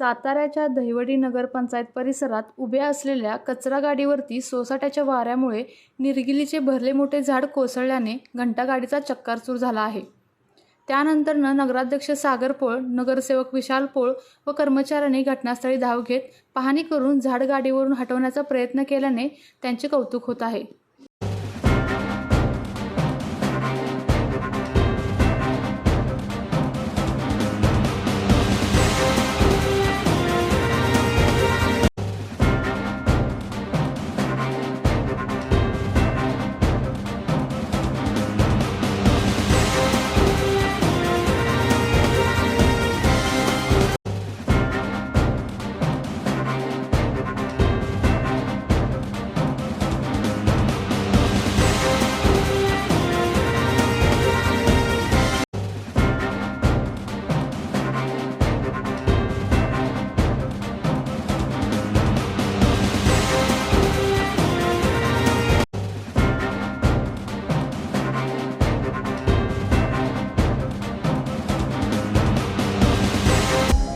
साताऱ्याच्या दहिवडी नगरपंचायत परिसरात उभ्या असलेल्या कचरा गाडीवरती सोसाट्याच्या वाऱ्यामुळे निर्गिलीचे भरले मोठे झाड कोसळल्याने घंटागाडीचा चक्कारचूर झाला आहे. त्यानंतरनं नगराध्यक्ष सागर पोळ नगरसेवक विशाल पोळ व कर्मचाऱ्यांनी घटनास्थळी धाव घेत पाहणी करून झाड गाडीवरून हटवण्याचा प्रयत्न केल्याने त्यांचे कौतुक होत आहे.